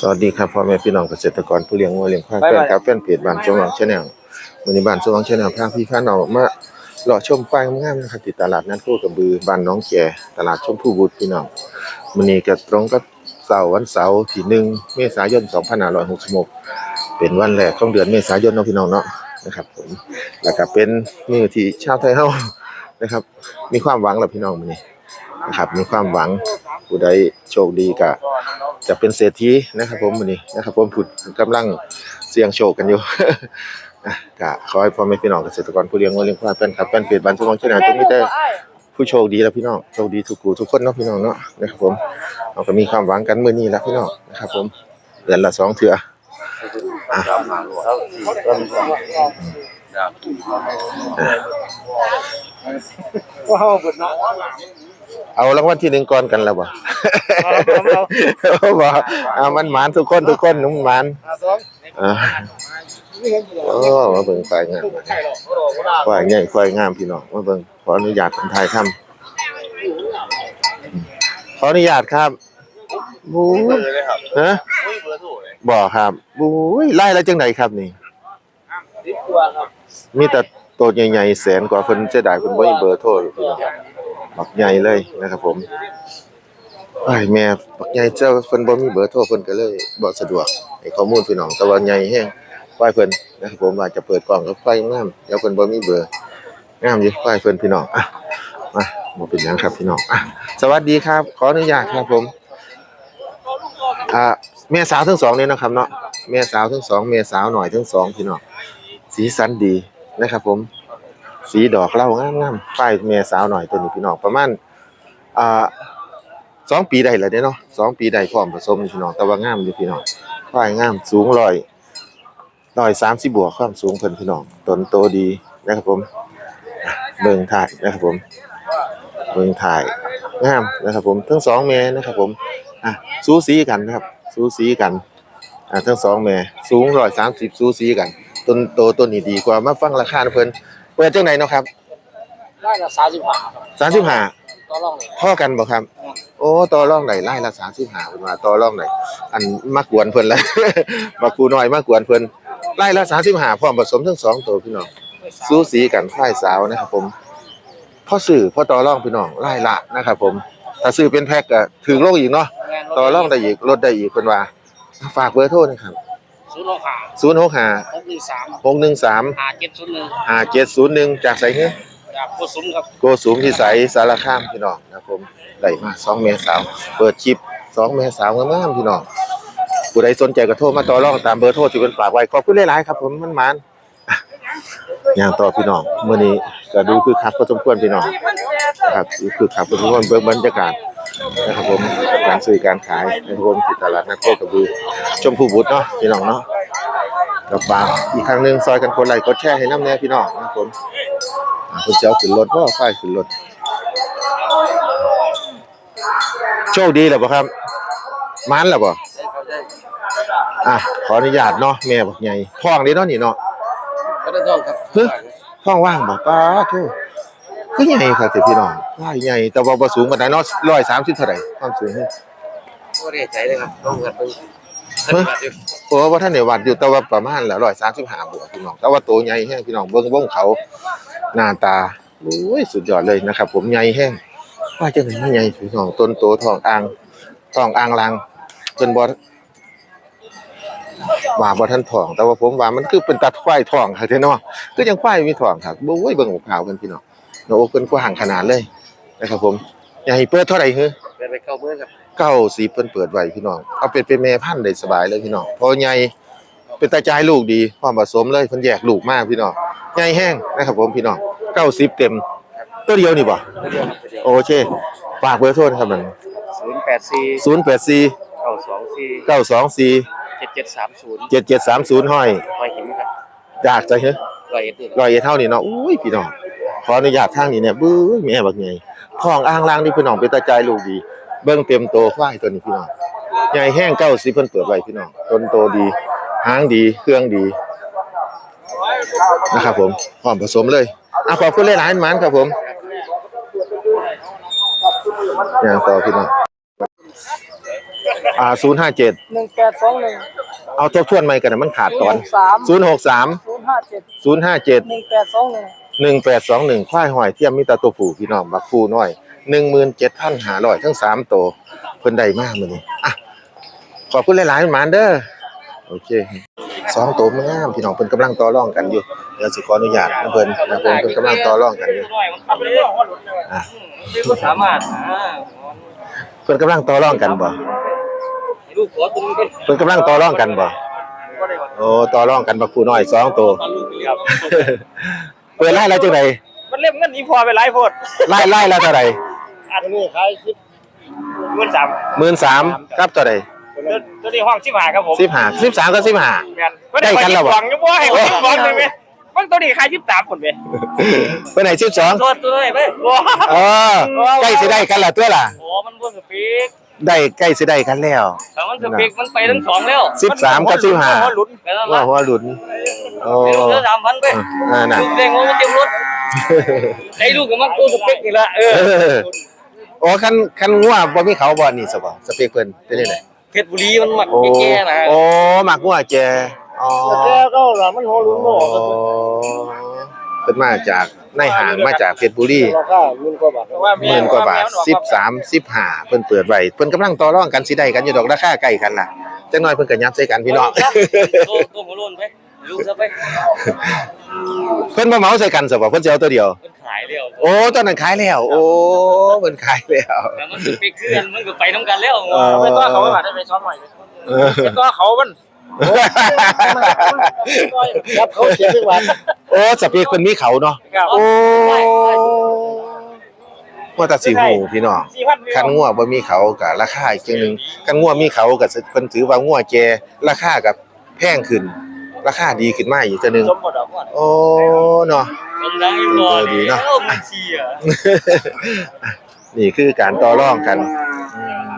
สวัสดีครับพ่อแม่พี่น้องเกษตรกรผู้เลี้ยงวัวเลี้ยงควายบ๊ายแฟนบายครับแฟนเพจบ้านสว่างชาแนลวันนี้บ้านสว่างชาแนลพาพี่พาน้องมาเลาะชมป้ายงามๆนะครับที่ตลาดนัดโคกระบือบ้านน้องแก่ตลาดชมพู่บุตรพี่น้องวันนี้ก็ตรงกับเสาร์วันเสาร์ที่หนึ่งเมษายน2566เป็นวันแรกของเดือนเมษายนเนาะพี่น้องเนาะนะครับผมแล้วก็เป็นมื้อที่ชาวไทยเฮานะครับ มีความหวังแล้วพี่น้องมื้อนี้ นะครับ มีความหวังผู้ใดโชคดีก็จะเป็นเศรษฐีนะครับ ผมวันนี้นะครับ ผมผุดกำลังเสี่ยงโชคกันอยู่อะก็ขอให้พ่อแม่พี่น้องเกษตรกรผู้เลี้ยงวัวเลี้ยงควายแฟนคลับแฟนเพจบ้านสมองชาแนลตรงนี้แต่ผู้โชคดีแล้วพี่น้องโชคดีทุกกูทุกคนเนาะพี่น้องเนาะนะครับผมเราก็มีความหวังกันมื้อนี้แล้วพี่น้องนะครับผมเดือนละสองเทื่ออะว้าวบุญเนาะ เอารางวัลที่หนึ่งก่อนกันแล้วบ่เอาเอาเอาบ่อ่ามันหมานทุกคนทุกคนนุ่มหมานอาสองอ่าโอ้มาเบิ่งควายงามควายใหญ่ควายงามพี่น้องมาเบิ่งขออนุญาตคนไทยทำขออนุญาตครับบู๊ฮะบ่ครับบู๊ยไล่แล้วจังไดครับนี่สิบตัวครับมีแต่ตัวใหญ่ๆแสนกว่าเพิ่นเสียดายเพิ่นบ่มีเบอร์โทรอยู่พี่น้อง บักใหญ่เลยนะครับผมไอ้แม่บักใหญ่เจ้าเพิ่นบ่มีเบอร์โทรเพิ่นก็เลยบ่สะดวกให้ข้อมูลพี่น้องแต่ว่าใหญ่แฮงควายเพิ่นนะครับผมว่าจะเปิดกล่องก็ควายงามแล้วเพิ่นบ่มีเบอร์งามอยู่ควายเพิ่นพี่น้องอะมาบ่เป็นหยังครับพี่น้องอะสวัสดีครับ ขออนุญาตครับผมอ่าแม่สาวทั้งสองนี่นะครับเนาะแม่สาวทั้งสองแม่สาวหน่อยทั้งสองพี่น้องสีสันดีนะครับผม สีดอกเล้างามๆป้ายแม่สาวหน่อยตัวนี้พี่น้องประมาณอ่าสองปีได้แล้วเนาะสองปีได้พร้อมผสมพี่น้องแต่ว่างามอยู่พี่น้องป้ายงามสูงร้อยร้อยสามสิบบวกความสูงเพิ่นพี่น้องต้นโตดีนะครับผมเบิ่งถ่ายนะครับผมเบิ่งถ่ายงามนะครับผมทั้งสองแม่นะครับผมอะสูสีกันนะครับ สูสีกันอะทั้งสองแม่สูงร้อยสามสิบสูสีกันต้นโตต้นนี้ดีกว่ามาฟังราคาเพิ่น เปิดจังไหนเนาะครับได้ละสามสิบห้าครับสามสิบห้าต่อรองเลย พ่อกันบ่ครับโอ้ต่อรองไหนไล่ละสามสิบห้าเพิ่นว่าต่อรองไหนอันมากวนเพิ่นแล้วมากูน้อยมากวนเพิ่นไล่ละสามสิบห้าพร้อมผสมทั้งสองตัวพี่น้อง สูสีกันค่ายสาวนะครับผมพ่อสื่อพ่อต่อรองพี่น้องไล่ละนะครับผมถ้าซื้อเป็นแพ็คก็ถึงโลกอีกเนาะ ต่อรองได้อีกลดได้อีกเพิ่นว่า ฝากเบอร์โทรนะครับ ศูนย์หกห้าศูนย์หกห้าหกหนึ่งสามหกหนึ่งสามห้าเจ็ดศูนย์หนึ่งห้าเจ็ดศูนย์หนึ่งจากไสเงี้ยจากโคสุมครับโกสูงที่ใสสารคามพี่น้องนะครับผมได้มาสองเมษาวเปิดคลิปสองเมษาวงามๆพี่น้องผู้ใดสนใจก็โทรมาต่อรองตามเบอร์โทรที่เป็นฝากไว้ขอบคุณหลายๆครับผมมันมันอะอย่างต่อพี่น้องมื้อนี้ก็ดูคือคักพอสมควรพี่น้องนะครับดูคือคักพอสมควรเบิ่งบรรยากาศ นะครับผมการซื้อการขายนะครับผมที่ตลาดนัดโคกระบือชมพูบุตรเนาะพี่น้องเนาะกับฝากอีกครั้งหนึงซอยกันคนไลค์กดแชร์ให้น้ำแน่พี่น้องนะครับผมอ่าคุณเจ้าขึ้นรถว่าไฟขึ้นรถโชคดีเหรอบ่ครับมันเหรอบ่อะขออนุญาตเนาะแม่บอกใหญ่ท้องนี่เนาะนี่เนาะก็ได้ต้องครับเฮ้ยท้องว่างบ่ป้าโธ่ คือใหญ่ครับสิพี่น้องว่าใหญ่แต่ว่าบ่สูงปานใดเนาะ130เท่าไหร่ความสูงก็ได้ใจเลยครับต้องครับเฮ้ยโอ้ว่าท่านได้วัดอยู่แต่ว่าประมาณละ135บวกพี่น้องแต่ว่าโตใหญ่แฮงพี่น้องเบิ่งวงเขาหน้าตาโอ้ยสุดยอดเลยนะครับ ผมใหญ่แฮงว่าจังได๋มาใหญ่พี่น้องต้นโตทองอ่างทองอ่างลังเพิ่นบ่ว่าบ่ทันทอง แต่ว่าผมว่ามันคือเป็นตัดควายทองค่ะเด้เนาะคือจังควายมีทองครับโอ้ยเบิ่งหัวขาวเพิ่นพี่น้อง โอ้เพิ่นกว้างขนาดเลยนะครับผมอยากให้เปิดเท่าไหร่ฮึไปไปเข้าเมื่อครับ90เพิ่นเปิดไว้พี่น้องเอาเป็นเป็นแม่พันธุ์ได้สบายเลยพี่น้องเพอใหญ่เป็นตาจ่ายลูกดีพร้อมผสมเลยเพิ่นแยกลูกมากพี่น้องใหญ่แห้งนะครับผมพี่น้อง90เต็มตัวเดียวนี่บ่เดียวครับเดียวโอเคฝากเบอร์โทรนะครับมันศูนย์แปดสี่ศูนย์แปดสี่เก้าสองสี่เก้าสองสี่เจ็ดเจ็ดสามศูนย์เจ็ดเจ็ดสามศูนย์ห้อยคอยหินครับอยากใจเหรอร้อยเอ็ดนี่รอยเอ็ดเท่านี้เนาะอุ้ยพี่น้องข ออนุญาตทางนี้เนี่ยบื้อแม่บักใหญ่ท้องอ่างล่างนี่พี่น้องเป็นตาใจายลูกดี เบิ่งเต็มโตควายตัวนี้พี่น้องใหญ่แห้งเก้าสิเพิ่นเปิดไว้พี่น้องต้นโตดีหางดีเครื่องดีนะครับผมพร้อมผสมเลยอะขอบคุณหลายๆหมันครับผมอย่างต่อพี่น้องอ่าศูนย์ห้าเจ็ดหนึ่งแปดสองหนึ่งเอาทบทวนใหม่กันนะมันขาดตอนสามศูนย์หกสามศูนย์ห้าเจ็ดศูนย์ห้าเจ็ดหนึ่งแปดสองหนึ่ง หนึ่งแปดสองหนึ่งควายหอยเทียมมิตาตัวผู้พี่น้องบักฟูน้อยหนึ่งหมื่นเจ็ดพันหาร้อยทั้งสามตัวเพิ่นได้มากมือนี้อะขอบคุณหลายๆหมานเด้อโอเคสองตัวมันงามพี่น้องเพิ่นกำลังต่อรองกันอยู่เดี๋ยวสิขออนุญาตนะเพิ่นนะเพิ่นเพิ่นกำลังต่อรองกันอยู่อะสามารถเพิ่นกำลังต่อรองกันบ่ลูกขอตุ้มกันเพิ่นกำลังต่อรองกันบ่โอ้ต่อรองกันบักฟูน้อยสองตัว เปิดไล่แล้วจังไดมันเล่มเงินนี้พอไปหลายโพดไล่ไล่แล้วเท่าไหร่อันนี้ขายสิบเงินสามหมื่นสามกับเท่าไหร่ตัวนี้ห้องสิบห้าครับผมสิบห้าสิบสามก็สิบห้าแม่นได้กันแล้วบ่ฟังอยู่บ่ให้คนฟังเลยไหมมันตัวนี้ขายสิบสามคนไหมไปไหนสิบสองตัวตัวไหนไปบ่เออใกล้สิได้กันแล้วตัวล่ะโอ้มันบ่สปีก ได้ใกล้สิได้กันแล้ว แต่มันสปีกมันไปทั้งสองแล้วสิบสามกับสิบห้ามันลุ้นไปแล้วว่าล่ะหัวหลุนโอ้เดี๋ยวสามพันไปอ่าน่ะเร่งมันเต็มรถไอ้ลูกกับมันตัวสปีกนี่ละเออเออโอ้คันคันงัวบ่มีเขาบ่นี่สบ่สเปคเพิ่นเป็นจังได๋เพชรบุรีมันหมักโอ้แก่ๆนะโอ้มักงัวแจอ๋อแกก็หลังมันหัวลุ้นโม่อ๋อ เพิ่นมาจากในห้างมาจากเพชรบุรีราคาหมื่นกว่าบาทหมื่นกว่าบาท13 15เพิ่นเปิดไว้เพิ่นกำลังต่อรองกันสิได้กันอยู่ดอกราคาใกล้กันล่ะจักหน่อยเพิ่นก็ยับใส่กันพี่น้องตัวตัวหัวโลนไปลูกซะไปเพิ่นบ่เหมาใส่กันซะบ่เพิ่นสิเอาตัวเดียวมันขายแล้วโอ้ตอนนั้นขายแล้วโอ้เพิ่นขายแล้วแต่มันสปีกคือกันมันก็ไปน้ำกันแล้วเออไม่ต้องเขาไม่บาดได้ไปซ้อมใหม่เออไม่ต้องเขามันครับเขาเสียทุกวัน โอ้สเปคเพิ่นมีเขาเนาะครับโอ้ว่าแต่สิหูพี่น้องสี่พันคันงัวบ่มีเขาก็ราคาอีกจังหนึงคันงัวมีเขาก็เพิ่นถือว่างัวแก่ราคาก็แพงขึ้น ราคาดีขึ้นมาอีกจังหนึงสมบูรณ์อะโอ้เนาะมันดังอยู่ก่อนดีเนอะ แล้วมันเชียร์นี่คือการต่อรองกันอืม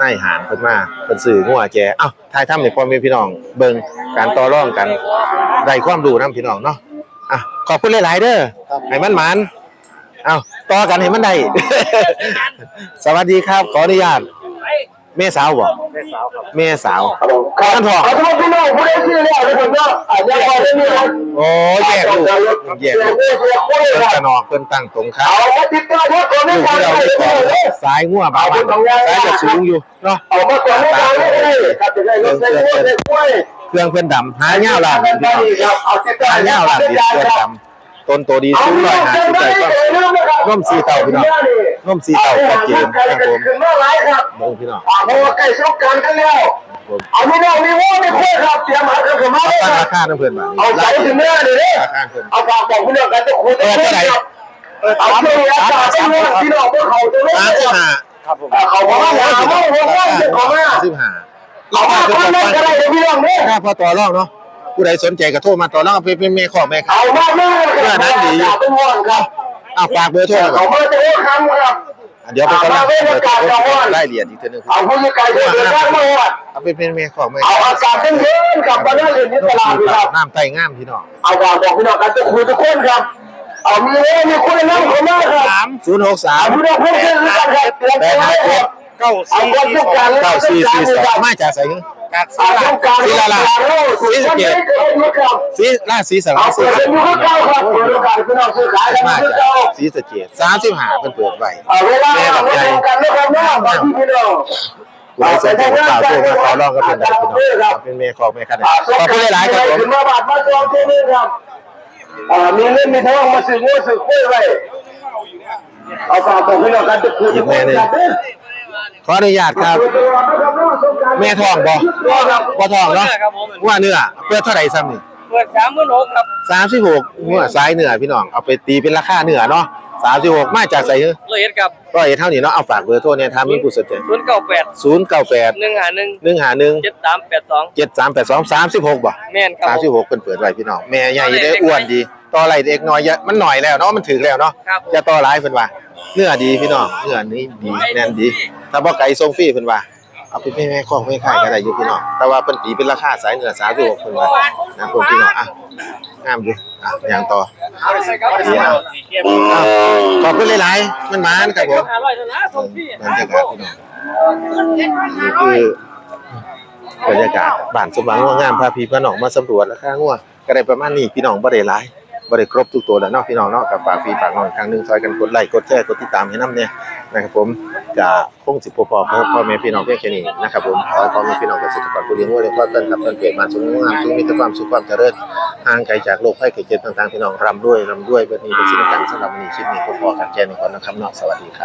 นายหารเพิ่นมาเพิ่นซื้องัวแก่เอ้าทายทำให้พ่อแม่พี่น้องเบิ่งการต่อรองกัน ได้ความรู้นํพี่น้องเนาะ อะขอบคุณหลายๆเด้อให้มันหมานเอ้าต่อกันให้มันได้ สวัสดีครับ ขออนุญาตแม่สาวบ่แม่สาวกันทองขอโทษพี่น้องผู้ได้ชื่อแล้วนะผมว่าอาจจะพอได้มีครับโอ้แยกลูกแยกลูกเสียคุยเพิ่นคกรัระนอกเพิ่นตั้งตรงครับเอามาติดต่อว่าตัวลูนี้กก่อนที่เราเลยได้ก่อนสายงัวบาบ้านสายจะสูงอยู่เนาะเอามาก่อนไม่ได้เลยครับจะได้รถได้กล้วยได้กล้วย เครื่องเพิ่นดำหาเหย้าล่ะครับเอาติดต่อหาเหย้าล่ะดีเครื่องดำต้นโตดีสูงร้อยห้าสิบได้ก็ร่มสีเต่าพี่น้องร่มสีเต่าชัดเจนครับผมขึ้นมาหลายครับเบิ่งพี่น้องอ่าเพราะว่าใกล้สงกรารกันแล้วผมเอาพี่น้องมีว่าไม่ค่อยครับเตรียมหาเครื่องขึ้นมาเลยตั้งครัราบคาน้ำเพิ่นมาเอาใจถึงเนื้อเลยเนี่ยราคาเพิ่นเอาฝากบอกพี่น้องกันจะคุยกันครับเอาเรื่องราคาพี่น้องพี่น้องพวกเขาจะไม่สามสิบห้าครับผมเขาบอกว่าหาว่าหัวว่าจะขอมาสามสิบห้า เอามาทำนั่นก็ได้เลยพี่น้องเนี่ยราคาพอต่อรองเนาะผู้ใดสนใจก็โทรมาต่อรองเป็นเป็นแม่ขอแม่ครับเอามาเมื่ออย่าเป็นห่วงครับอ้าวฝากเบอร์โทรหน่เขาอยมาจะโอ้ครั้งครับเดี๋ยวไปกำลังเบอร์โทรรายละเอียดอีกทีนึงเอาผู้จัดการเดินทางมาวัดเอาเป็นเป็นแม่ขอแม่เอาอากาศเย็นๆกลับมาได้เลยที่ตลาดครับน้ำไต่งามพี่น้องเอาฝากบอกพี่น้องกันจะคุยทุกคนครับเอามีเรื่องมีคุยนั่งคนมาครับศูนย์หกสามเอาพี่น้องพูดกันกันครับเตรียมแปตัวดห้าไว้เจ็ด เก้าเอาสี่คนทุกการเก้าสี่สี่สองมาจากไสงกากเอาทุกการทุกการโอ้สุดยอดเลยครับสีราศีสเอาระเปิดเป็นยุคเก้าครับเปิดโอกาสพี่น้องซื้อขายกันมายุคจากเก้าสีสะเกดสามสิบห้าเพิ่นเปิดไว้เอาเวลาเราไม่ตรงกันนะครับนะบางที่พี่น้องผู้ใดสนใจก็ฝากโทรมาต่อรองก็เป็นได้พี่น้องเป็นแม่ขอแม่ครับขอบคุณหลายๆครับผมถึงมาบาทมาจองที่นี่ครับอ่ามีเงินมีทองมาซื้องูซื้อคุ้ยไว้เอาฝากบอกพี่น้องกันจะคุย ขออนุญาตครับ แม่ทองบ่บ่ทองเนาะครับผมว่าเนื้อเปิดเท่าไหร่ซ้ำนี่เปิดสามหมื่นหกครับสามสิบหกหัวซ้ายเนื้อพี่น้องเอาไปตีเป็นราคาเนื้อเนาะสามสิบหกมาจากใส่เฮ้ยละเอียดครับก็เอเท่านี้เนาะเอาฝากเบอร์โทรเนี่ยถ้ามีผู้สนใจศูนย์เก้าแปดศูนย์เก้าแปดหนึ่งหาหนึ่งหนึ่งหาหนึ่งเจ็ดสามแปดสองเจ็ดสามแปดสองสามสิบหกบ่แม่นครับสามสิบหกเพิ่นเปิดไว้พี่น้องแม่ใหญ่ได้อ้วนดี ต่อไหลเด็กน้อยเยอะมันหน่อยแล้วเนาะมันถึงแล้วเนาะครับ จะต่อหลายเพิ่นว่าเนื้อดีพี่น้องเนื้อนี้ดีแน่นดี ถ้าบ่ไก่ทรงฟรีเพิ่นว่าเอาไปแม่แม่ของแม่ขายก็ได้อยู่พี่น้องแต่ว่าเพิ่นตีเป็นราคาสายเนื้อ36เพิ่นว่านะผมพี่น้องอะงามอยู่อะอย่างต่อเอาไปใส่ครับเอาไปใส่ครับสีเข้มอะขอบคุณหลายๆมันหมานครับผมอร่อยนะส่งพี่บรรยากาศพี่น้องนี่คือบรรยากาศบ้านสมหวังงัวงามพาพี่พาน้องมาสำรวจราคางัวก็ได้ประมาณนี้พี่น้องบ่ได้หลาย บริครบทุกตัวแล้วเนาะพี่น้องเนาะกับฝากฟีฝากน้องครั้งหนึ่งซอยกันกดไลค์กดแชร์กดติดตามให้น้ำเนี่ยนะครับผมจะคงสิบพอๆกับพ่อแม่พี่น้องเพียงแค่นี้นะครับผมขอพ่อแม่พี่น้องเกษตรกรผู้เลี้ยงวัวเลี้ยงควายเพิ่นกับต้นเกิดมาสมงามทุกมีแต่ความสุขความเจริญห่างไกลจากโรคภัยไข้เจ็บต่างๆพี่น้องรำด้วยรำด้วยเบิดนี้เป็นสิ่งสำคัญสำหรับวันนี้คลิปนี้พอๆกันแค่นี้ก่อนนะครับเนาะสวัสดีครับ